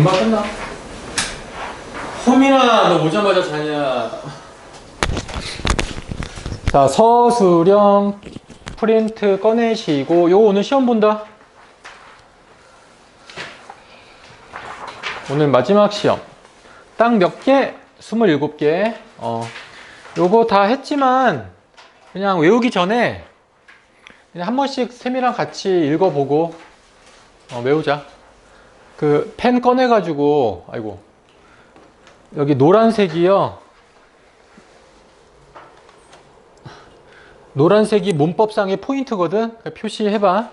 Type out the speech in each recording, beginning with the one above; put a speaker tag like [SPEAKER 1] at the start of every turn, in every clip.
[SPEAKER 1] 금방 끝나. 호민아, 너 오자마자 자냐? 자, 서술형 프린트 꺼내시고, 요거 오늘 시험 본다. 오늘 마지막 시험. 딱 몇 개? 27개. 어. 요거 다 했지만, 그냥 외우기 전에, 그냥 한 번씩 쌤이랑 같이 읽어보고, 어, 외우자. 그 펜 꺼내가지고 아이고 여기 노란색이요? 노란색이 문법상의 포인트거든? 표시해봐.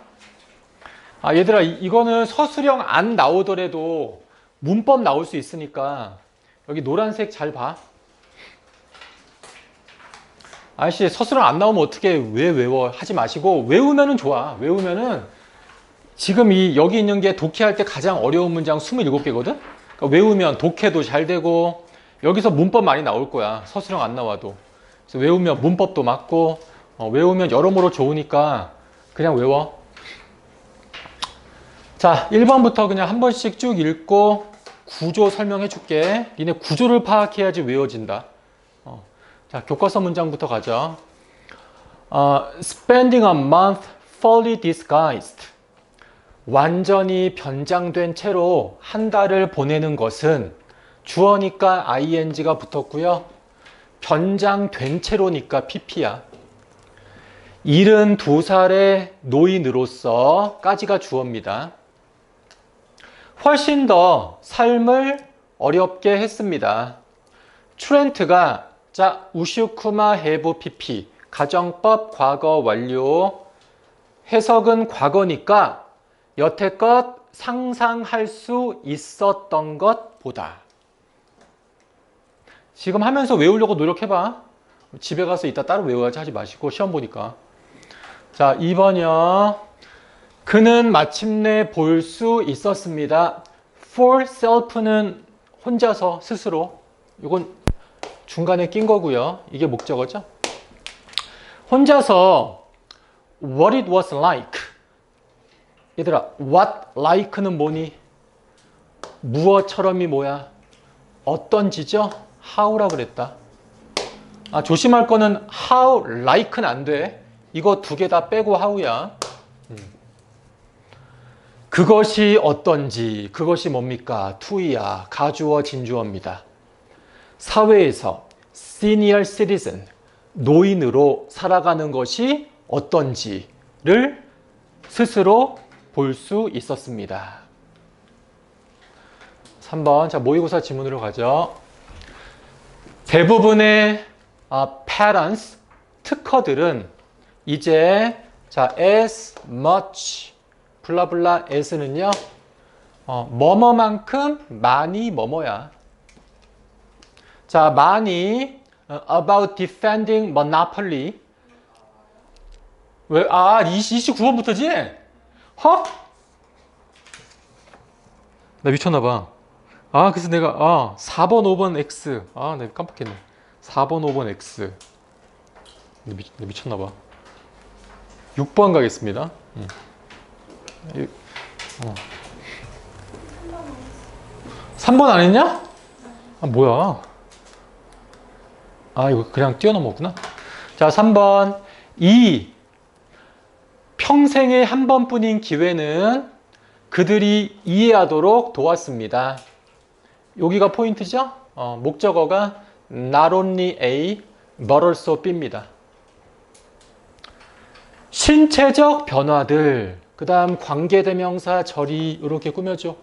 [SPEAKER 1] 아 얘들아 이- 이거는 서술형 안 나오더라도 문법 나올 수 있으니까 여기 노란색 잘봐. 아저씨 서술형 안 나오면 어떻게 왜 외워? 하지 마시고 외우면은 좋아. 외우면은 지금 이 여기 있는 게 독해할 때 가장 어려운 문장 27개거든? 그러니까 외우면 독해도 잘 되고 여기서 문법 많이 나올 거야. 서술형 안 나와도. 그래서 외우면 문법도 맞고 어, 외우면 여러모로 좋으니까 그냥 외워. 자, 1번부터 그냥 한 번씩 쭉 읽고 구조 설명해 줄게. 니네 구조를 파악해야지 외워진다. 어, 자, 교과서 문장부터 가자. 어, spending a month fully disguised. 완전히 변장된 채로 한 달을 보내는 것은 주어니까 ing가 붙었고요. 변장된 채로니까 pp야. 72살의 노인으로서 까지가 주어입니다. 훨씬 더 삶을 어렵게 했습니다. 트렌트가 자 우슈쿠마 해부 pp 가정법 과거 완료 해석은 과거니까 여태껏 상상할 수 있었던 것보다. 지금 하면서 외우려고 노력해봐. 집에 가서 이따 따로 외워야지 하지 마시고 시험 보니까. 자, 2번이요. 그는 마침내 볼 수 있었습니다. for self는 혼자서 스스로. 이건 중간에 낀 거고요. 이게 목적어죠. 혼자서 what it was like 얘들아, what like는 뭐니? 무엇처럼이 뭐야? 어떤지죠? how라 그랬다. 아, 조심할 거는 how like는 안 돼. 이거 두 개 다 빼고 how야. 음. 그것이 어떤지, 그것이 뭡니까? to이야. 가주어, 진주어입니다. 사회에서 senior citizen, 노인으로 살아가는 것이 어떤지를 스스로 볼 수 있었습니다. 3번 자 모의고사 지문으로 가죠. 대부분의 아, parents 특허들은 이제 자 as much 블라블라 as는요 어, 뭐뭐만큼 많이 뭐뭐야. 자 많이 어, about defending monopoly 왜? 아, 20, 29번부터지? 허? 나 미쳤나봐. 아, 그래서 내가, 아, 4번, 5번 X. 아, 내가 깜빡했네. 4번, 5번 X. 나, 미, 나 미쳤나봐. 6번 가겠습니다. 음. 이- 어. 3번 안 했냐? 아, 뭐야. 아, 이거 그냥 뛰어넘었구나. 자, 3번. 이 평생에 한 번뿐인 기회는 그들이 이해하도록 도왔습니다. 여기가 포인트죠? 어, 목적어가 not only A, but also B입니다. 신체적 변화들, 그 다음 관계대명사 절이 이렇게 꾸며줘.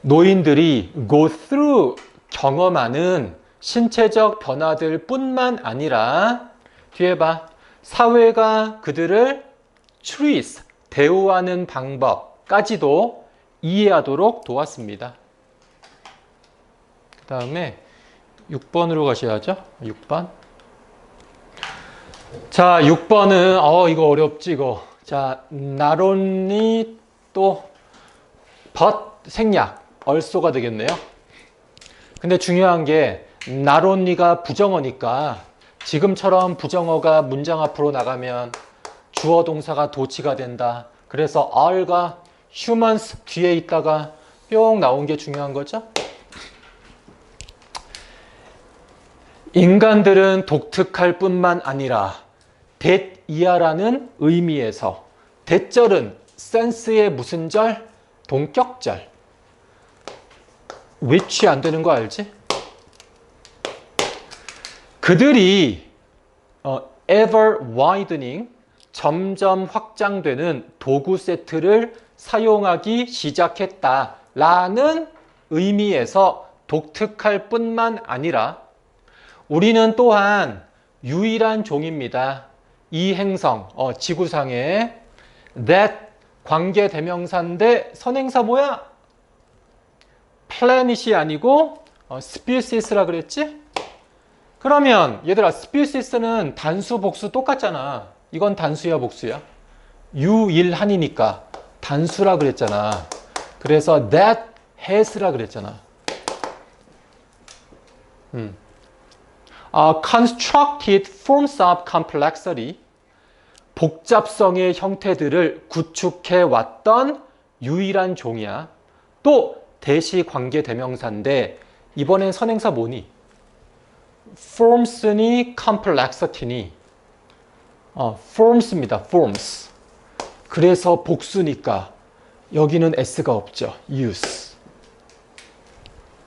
[SPEAKER 1] 노인들이 go through 경험하는 신체적 변화들 뿐만 아니라 뒤에 봐. 사회가 그들을 treat, 대우하는 방법까지도 이해하도록 도왔습니다. 그 다음에 6번으로 가셔야죠. 6번. 자, 6번은, 어, 이거 어렵지, 이거. 자, not only 또, but 생략, 얼소가 되겠네요. 근데 중요한 게, only가 부정어니까, 지금처럼 부정어가 문장 앞으로 나가면 주어 동사가 도치가 된다. 그래서 are가 humans 뒤에 있다가 뿅 나온 게 중요한 거죠. 인간들은 독특할 뿐만 아니라 that 이하라는 의미에서 대절은 센스의 무슨 절? 동격절. which 안 되는 거 알지? 그들이 어, ever widening 점점 확장되는 도구 세트를 사용하기 시작했다 라는 의미에서 독특할 뿐만 아니라 우리는 또한 유일한 종입니다. 이 행성, 어, 지구상에 that 관계 대명사인데 선행사 뭐야? planet이 아니고 어, species라 그랬지? 그러면 얘들아 species는 단수 복수 똑같잖아. 이건 단수야 복수야? 유일한이니까 단수라 그랬잖아. 그래서 that has라 그랬잖아. 음. 아, constructed forms of complexity 복잡성의 형태들을 구축해 왔던 유일한 종이야. 또 대시 관계 대명사인데 이번엔 선행사 뭐니? Forms니 complexity니 어, forms입니다. forms. 그래서 복수니까 여기는 s가 없죠. use.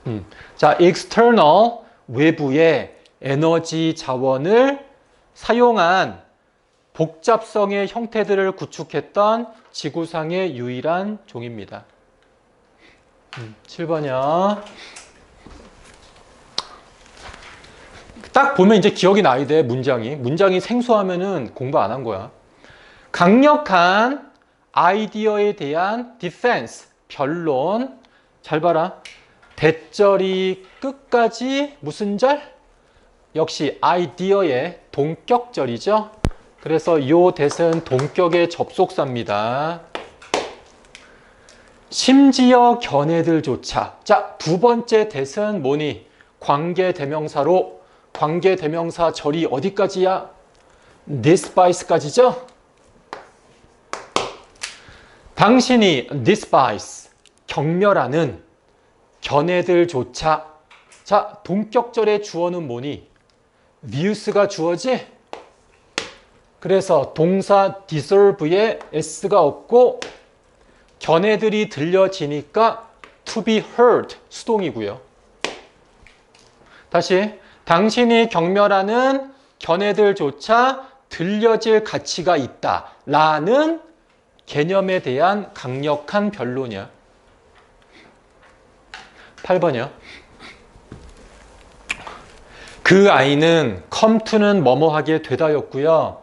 [SPEAKER 1] 음. 자, external 외부의 에너지 자원을 사용한 복잡성의 형태들을 구축했던 지구상의 유일한 종입니다. 음, 7번이요. 딱 보면 이제 기억이 나야 돼, 문장이. 문장이 생소하면은 공부 안 한 거야. 강력한 아이디어에 대한 디펜스, 변론. 잘 봐라. 대절이 끝까지 무슨 절? 역시 아이디어의 동격절이죠. 그래서 요 대은 동격의 접속사입니다. 심지어 견해들조차. 자, 두 번째 대은 뭐니? 관계 대명사로 관계 대명사 절이 어디까지야? despite까지죠? 당신이 despise 경멸하는 견해들조차 자, 동격절의 주어는 뭐니? views가 주어지? 그래서 동사 deserve에 s가 없고 견해들이 들려지니까 to be heard 수동이고요. 다시 당신이 경멸하는 견해들조차 들려질 가치가 있다 라는 개념에 대한 강력한 변론이야. 8번이요. 그 아이는 컴투는 뭐뭐하게 되다였고요.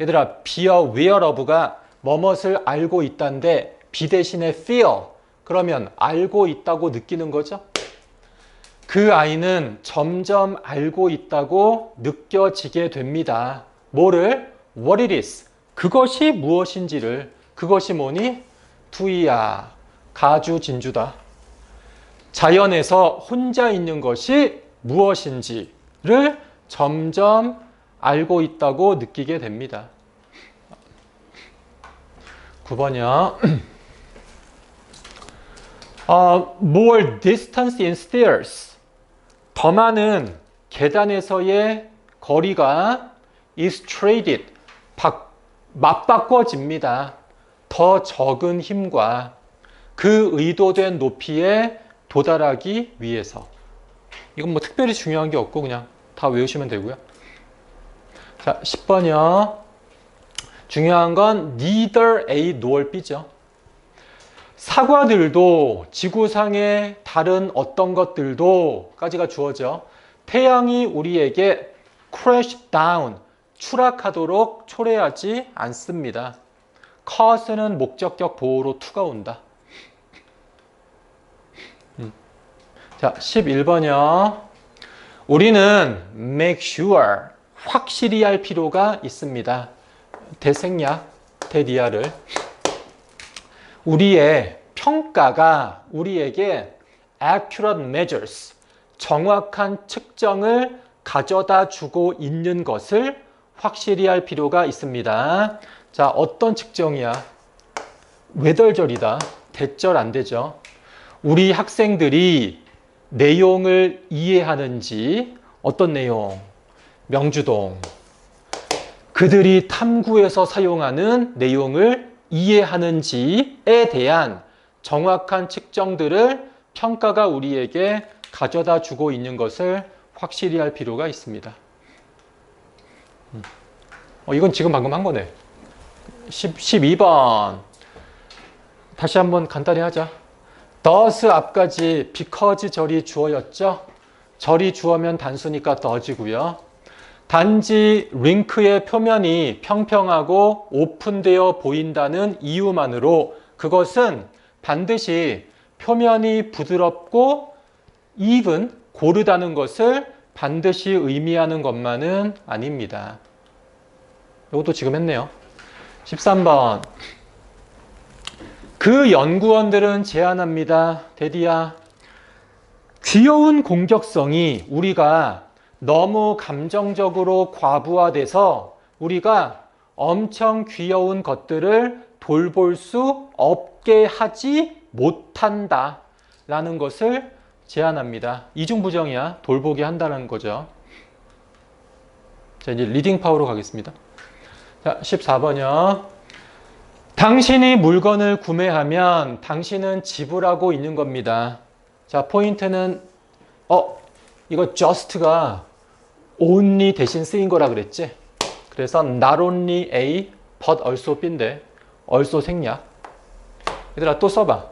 [SPEAKER 1] 얘들아, aware of가 뭐뭇을 알고 있다인데 be 대신에 feel 그러면 알고 있다고 느끼는 거죠. 그 아이는 점점 알고 있다고 느껴지게 됩니다. 뭐를? What it is. 그것이 무엇인지를. 그것이 뭐니? 투이야. 가주 진주다. 자연에서 혼자 있는 것이 무엇인지를 점점 알고 있다고 느끼게 됩니다. 9번이요. 어, more distance in stairs. 더 많은 계단에서의 거리가 is traded. 바, 맞바꿔집니다. 더 적은 힘과 그 의도된 높이에 도달하기 위해서. 이건 뭐 특별히 중요한 게 없고 그냥 다 외우시면 되고요. 자, 10번이요. 중요한 건 neither A nor B죠. 사과들도 지구상의 다른 어떤 것들도 까지가 주어져 태양이 우리에게 crash down 추락하도록 초래하지 않습니다. cause는 목적격 보호로 투가 온다. 음. 자, 11번이요. 우리는 make sure 확실히 할 필요가 있습니다. 대생략, 대디아를 우리의 평가가 우리에게 accurate measures, 정확한 측정을 가져다 주고 있는 것을 확실히 할 필요가 있습니다. 자, 어떤 측정이야? 외덜절이다. 대절 안 되죠. 우리 학생들이 내용을 이해하는지 어떤 내용? 명주동. 그들이 탐구해서 사용하는 내용을 이해하는지에 대한 정확한 측정들을 평가가 우리에게 가져다 주고 있는 것을 확실히 할 필요가 있습니다. 음. 어, 이건 지금 방금 한 거네. 10, 12번. 다시 한번 간단히 하자. does 앞까지 because 절이 주어였죠. 절이 주어면 단수니까 does고요. 단지 링크의 표면이 평평하고 오픈되어 보인다는 이유만으로 그것은 반드시 표면이 부드럽고 even 고르다는 것을 반드시 의미하는 것만은 아닙니다. 이것도 지금 했네요. 13번. 그 연구원들은 제안합니다. 데디야. 귀여운 공격성이 우리가 너무 감정적으로 과부하돼서 우리가 엄청 귀여운 것들을 돌볼 수 없게 하지 못한다. 라는 것을 제안합니다. 이중부정이야. 돌보게 한다는 거죠. 자, 이제 리딩 파워로 가겠습니다. 자, 14번이요. 당신이 물건을 구매하면 당신은 지불하고 있는 겁니다. 자, 포인트는, 어, 이거 just가 only 대신 쓰인 거라 그랬지? 그래서 not only A, but also B인데, also 생략. 얘들아, 또 써봐.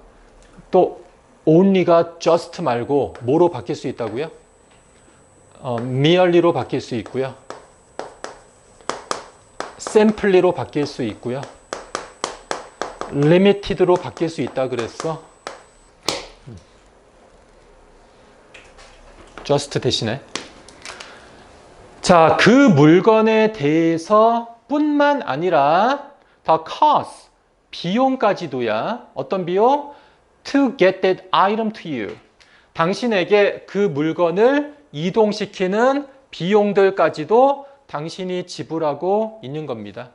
[SPEAKER 1] 또, only가 just 말고 뭐로 바뀔 수 있다고요? 어, merely로 바뀔 수 있고요. simply로 바뀔 수 있고요. limited로 바뀔 수 있다 그랬어. Just 대신에. 자, 그 물건에 대해서 뿐만 아니라 the cost, 비용까지도야. 어떤 비용? To get that item to you. 당신에게 그 물건을 이동시키는 비용들까지도 당신이 지불하고 있는 겁니다.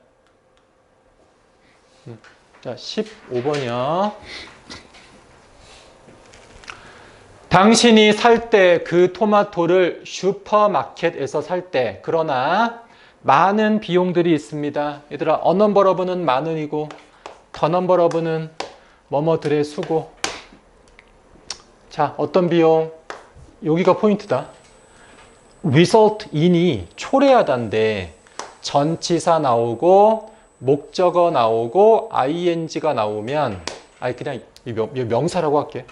[SPEAKER 1] 음. 자, 15번이요. 당신이 살 때 그 토마토를 슈퍼마켓에서 살 때, 그러나 많은 비용들이 있습니다. 얘들아, 어넘버러브는 많은이고, 더넘버러브는 뭐뭐들의 수고. 자, 어떤 비용? 여기가 포인트다. result in이 초래하다인데, 전치사 나오고, 목적어 나오고 ing가 나오면 아니 그냥 명사라고 할게.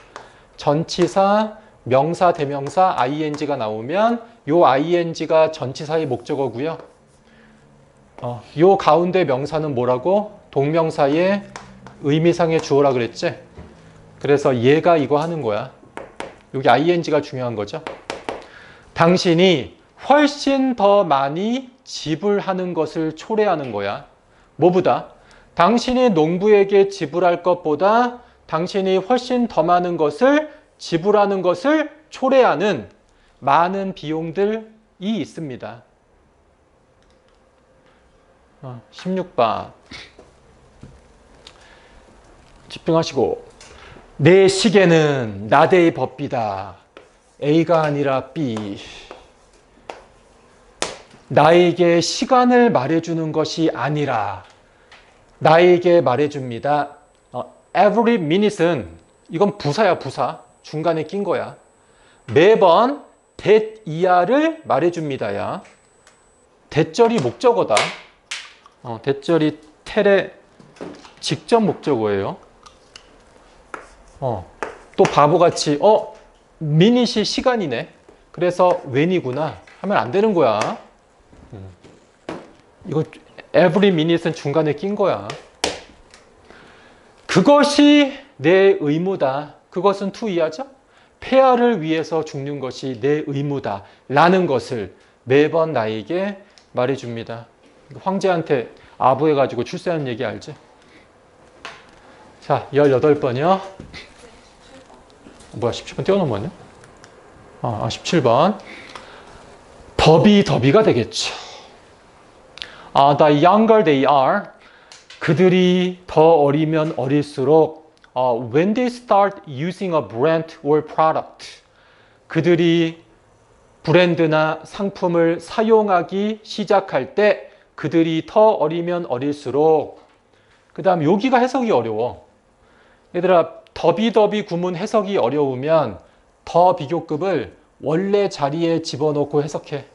[SPEAKER 1] 전치사, 명사, 대명사, ing가 나오면 요 ing가 전치사의 목적어고요. 어, 요 가운데 명사는 뭐라고? 동명사의 의미상의 주어라 그랬지? 그래서 얘가 이거 하는 거야. 여기 ing가 중요한 거죠. 당신이 훨씬 더 많이 지불하는 것을 초래하는 거야. 뭐보다 당신이 농부에게 지불할 것보다 당신이 훨씬 더 많은 것을 지불하는 것을 초래하는 많은 비용들이 있습니다. 16번. 집중하시고. 내 시계는 나대의 법비다. A가 아니라 B. 나에게 시간을 말해주는 것이 아니라 나에게 말해줍니다. 어, every minute은 이건 부사야 부사 중간에 낀 거야. 매번 that 이하를 말해줍니다야. 대절이 목적어다. 어, 대절이 텔의 직접 목적어예요. 어, 또 바보같이 어 미닛이 시간이네. 그래서 when이구나 하면 안 되는 거야. 이거 every minute은 중간에 낀 거야. 그것이 내 의무다. 그것은 to 이하죠? 폐하를 위해서 죽는 것이 내 의무다. 라는 것을 매번 나에게 말해줍니다. 황제한테 아부해가지고 출세하는 얘기 알지? 자, 18번이요. 뭐야, 17번 띄워놓으면요? 아, 17번. 더비, 더비가 되겠죠. 아, the younger they are, 그들이 더 어리면 어릴수록 어, when they start using a brand or product, 그들이 브랜드나 상품을 사용하기 시작할 때 그들이 더 어리면 어릴수록 그 다음 여기가 해석이 어려워. 얘들아 더비더비 구문 해석이 어려우면 더 비교급을 원래 자리에 집어넣고 해석해.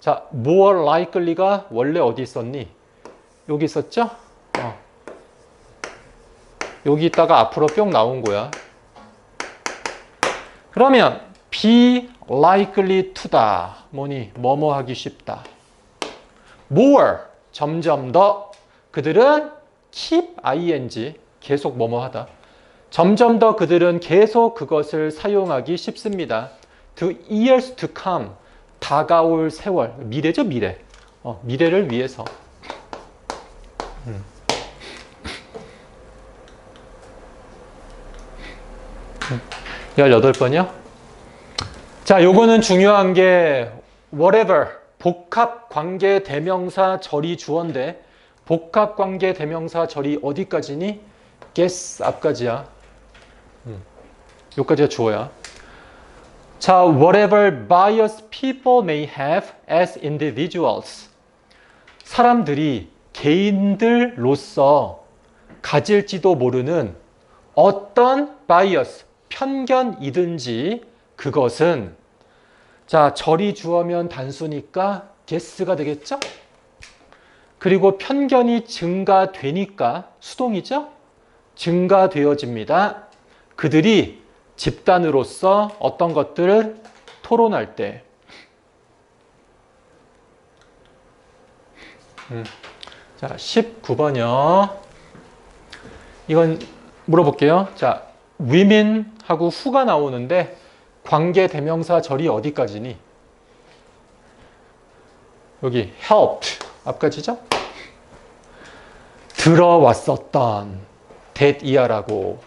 [SPEAKER 1] 자, more likely가 원래 어디 있었니? 여기 있었죠? 어. 여기 있다가 앞으로 뿅 나온 거야. 그러면 be likely to다. 뭐니? 뭐뭐 하기 쉽다. more 점점 더 그들은 keep ing 계속 뭐뭐 하다. 점점 더 그들은 계속 그것을 사용하기 쉽습니다. To years to come 다가올 세월 미래죠 미래. 어, 미래를 위해서. 음. 18번이요? 자, 요거는 중요한 게 whatever 복합 관계 대명사 절이 주어인데 복합 관계 대명사 절이 어디까지니? guess 앞까지야. 음. 요까지가 주어야. 자, whatever bias people may have as individuals. 사람들이 개인들로서 가질지도 모르는 어떤 bias, 편견이든지 그것은 자, 절이 주어면 단수니까 guess가 되겠죠? 그리고 편견이 증가되니까 수동이죠? 증가되어집니다. 그들이 집단으로서 어떤 것들을 토론할 때. 음. 자, 19번이요. 이건 물어볼게요. 자, women하고 who가 나오는데 관계 대명사 절이 어디까지니? 여기 helped 앞까지죠? 들어왔었던 that 이하라고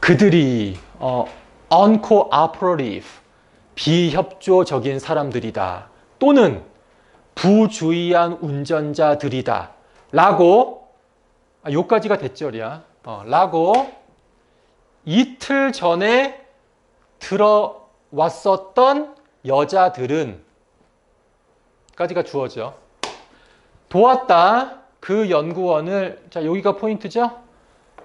[SPEAKER 1] 그들이 어, uncooperative 비협조적인 사람들이다 또는 부주의한 운전자들이다 라고 아, 요까지가 대절이야 어, 라고 이틀 전에 들어왔었던 여자들은 까지가 주어져 도왔다 그 연구원을 자 여기가 포인트죠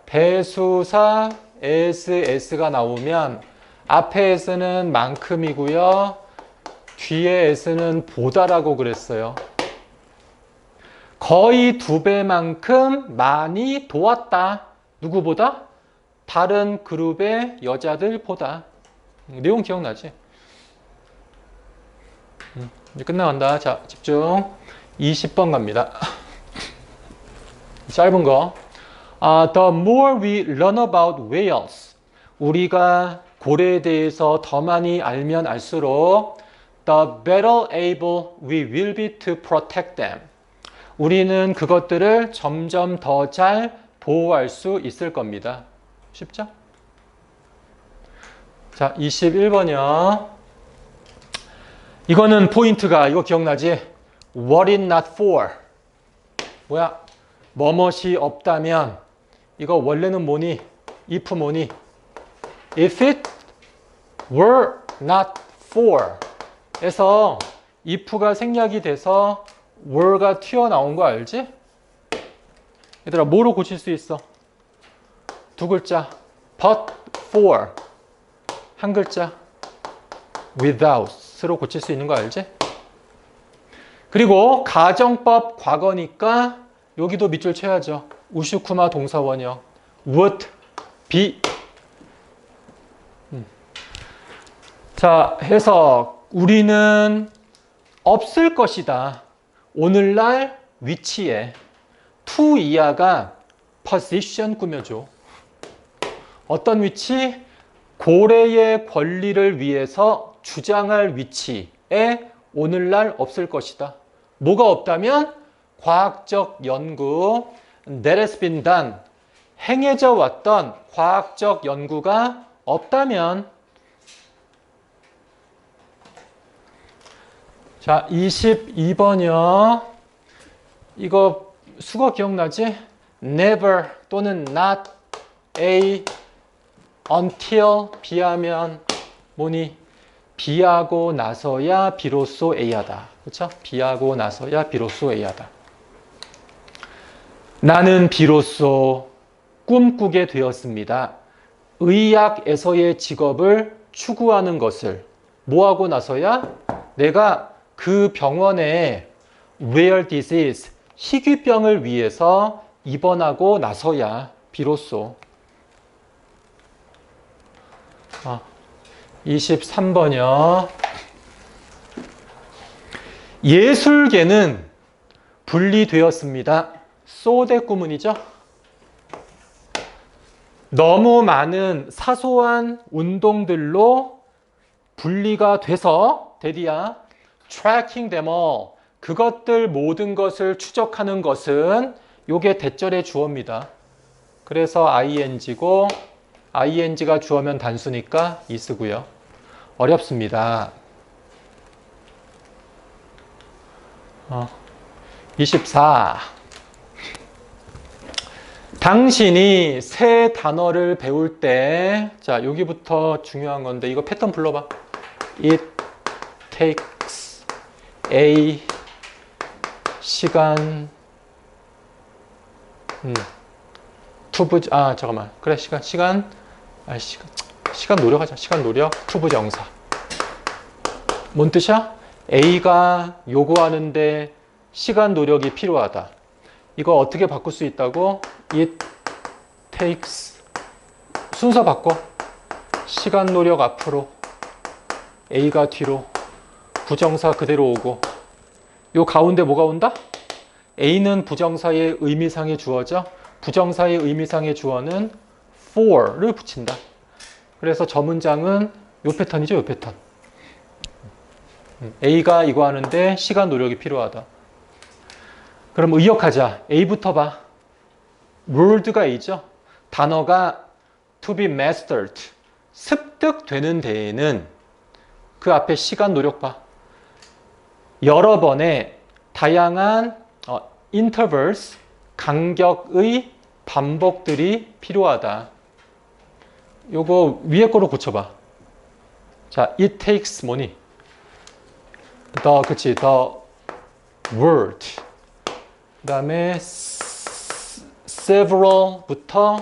[SPEAKER 1] 배수사 SS가 나오면 앞에 S는 만큼이고요. 뒤에 S는 보다라고 그랬어요. 거의 두 배만큼 많이 도왔다. 누구보다? 다른 그룹의 여자들보다. 내용 기억나지? 음, 이제 끝나간다. 자, 집중. 20번 갑니다. 짧은 거. Uh, the more we learn about whales, 우리가 고래에 대해서 더 많이 알면 알수록 the better able we will be to protect them. 우리는 그것들을 점점 더 잘 보호할 수 있을 겁니다. 쉽죠? 자, 21번이요. 이거는 포인트가 이거 기억나지? What it not for? 뭐야? 뭐뭇이 없다면 이거 원래는 뭐니? if 뭐니? if it were not for 에서 if가 생략이 돼서 were가 튀어나온 거 알지? 얘들아 뭐로 고칠 수 있어? 두 글자 but for 한 글자 without으로 고칠 수 있는 거 알지? 그리고 가정법 과거니까 여기도 밑줄 쳐야죠. 우슈쿠마 동사원형 would be 음. 자 해석 우리는 없을 것이다. 오늘날 위치에 to 이하가 position 꾸며줘. 어떤 위치? 고래의 권리를 위해서 주장할 위치에 오늘날 없을 것이다. 뭐가 없다면 과학적 연구 that has been done 행해져 왔던 과학적 연구가 없다면 자 22번이요 이거 수거 기억나지? never 또는 not a until 비하면 뭐니 비하고 나서야 비로소 A하다. 그렇죠? 비하고 나서야 비로소 A하다. 나는 비로소 꿈꾸게 되었습니다. 의학에서의 직업을 추구하는 것을 뭐하고 나서야 내가 그 병원에 rare disease 희귀병을 위해서 입원하고 나서야 비로소 아, 23번이요. 예술계는 분리되었습니다. 소대 구문이죠. 너무 많은 사소한 운동들로 분리가 돼서 데디야 tracking them all 그것들 모든 것을 추적하는 것은 요게 대절의 주어입니다. 그래서 ing고 ing가 주어면 단수니까 is고요. 어렵습니다. 어, 24. 당신이 새 단어를 배울 때, 자, 여기부터 중요한 건데, 이거 패턴 불러봐. It takes a 시간, 음, 투부, 아, 잠깐만. 그래, 시간, 시간, 아, 시간, 시간 노력하자. 시간 노력, 투부 정사. 뭔 뜻이야? A가 요구하는데 시간 노력이 필요하다. 이거 어떻게 바꿀 수 있다고? It takes 순서 바꿔. 시간 노력 앞으로 A가 뒤로 부정사 그대로 오고 요 가운데 뭐가 온다? A는 부정사의 의미상의 주어죠. 부정사의 의미상의 주어는 for를 붙인다. 그래서 저 문장은 요 패턴이죠, 요 패턴. A가 이거 하는데 시간 노력이 필요하다. 그럼 의역하자. A부터 봐. word가 A죠. 단어가 to be mastered. 습득되는 데에는 그 앞에 시간 노력 봐. 여러 번의 다양한 어, intervals, 간격의 반복들이 필요하다. 요거 위에 거로 고쳐봐. 자, it takes 뭐니? the, 그치, the word. 그 다음에 several부터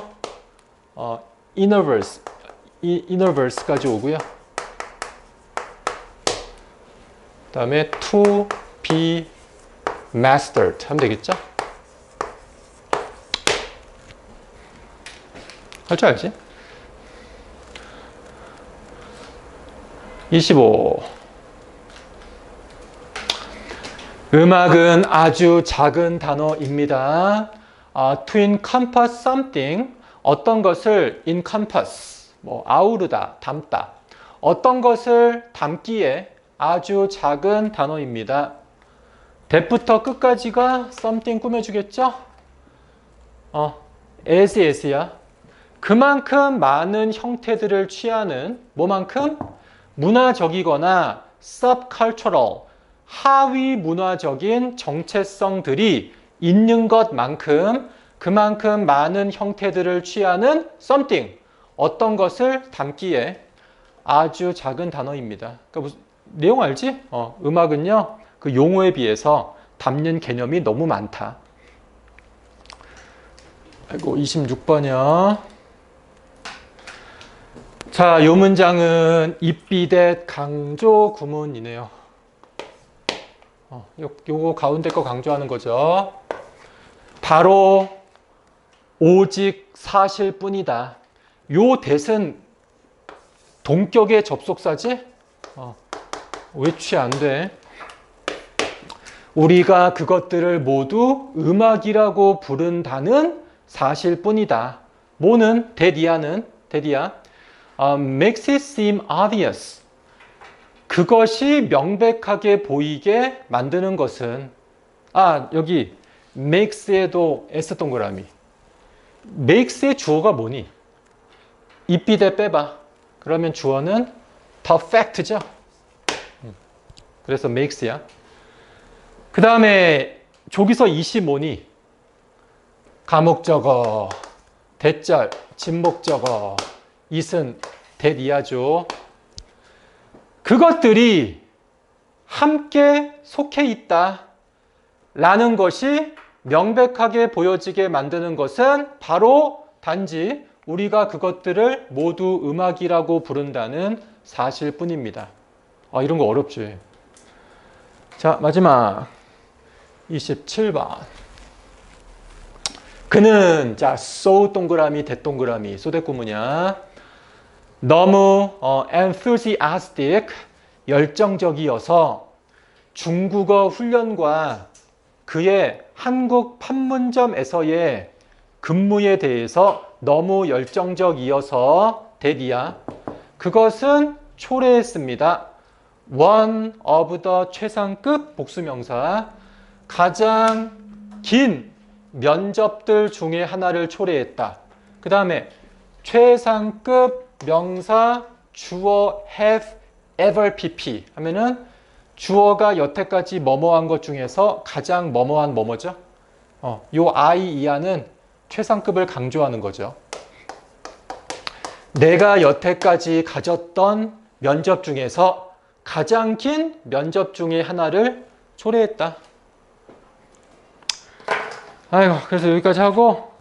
[SPEAKER 1] 어, intervals, 이 intervals까지 오고요. 그 다음에 to be mastered 하면 되겠죠? 할 줄 알지? 25. 음악은 아주 작은 단어입니다. 아, to encompass something, 어떤 것을 encompass, 뭐 아우르다, 담다. 어떤 것을 담기에 아주 작은 단어입니다. 대부터 끝까지가 something 꾸며주겠죠? 어, as as야. 그만큼 많은 형태들을 취하는 뭐만큼? 문화적이거나 subcultural, 하위 문화적인 정체성들이 있는 것만큼 그만큼 많은 형태들을 취하는 something, 어떤 것을 담기에 아주 작은 단어입니다. 그러니까 무슨, 내용 알지? 어, 음악은요, 그 용어에 비해서 담는 개념이 너무 많다. 아이고, 26번이요. 자, 요 문장은 입비댓 강조 구문이네요. 어, 요, 요거 가운데 거 강조하는 거죠. 바로 오직 사실 뿐이다. 요 대은 동격의 접속사지? 어, 외취 안 돼. 우리가 그것들을 모두 음악이라고 부른다는 사실뿐이다. 뭐는 데디아는 데디아 um, makes it seem obvious. 그것이 명백하게 보이게 만드는 것은 아 여기 makes에도 S 동그라미 makes의 주어가 뭐니? 입비대 빼봐 그러면 주어는 the fact죠 그래서 makes야 그 다음에 저기서 25니 가목적어, 대절, 진목 적어, 이슨, 대리야죠. 그것들이 함께 속해 있다. 라는 것이 명백하게 보여지게 만드는 것은 바로 단지 우리가 그것들을 모두 음악이라고 부른다는 사실 뿐입니다. 아, 이런 거 어렵지. 자, 마지막. 27번. 그는, 자, so 동그라미, 대동그라미, 소대꾸무냐. 너무 어, enthusiastic, 열정적이어서 중국어 훈련과 그의 한국 판문점에서의 근무에 대해서 너무 열정적이어서 대디야. 그것은 초래했습니다. One of the 최상급 복수명사. 가장 긴 면접들 중에 하나를 초래했다. 그 다음에 최상급 명사 주어 have ever pp 하면은 주어가 여태까지 뭐뭐한 것 중에서 가장 뭐뭐한 뭐뭐죠? 어, 요 I 이하는 최상급을 강조하는 거죠. 내가 여태까지 가졌던 면접 중에서 가장 긴 면접 중에 하나를 초래했다. 아이고, 그래서 여기까지 하고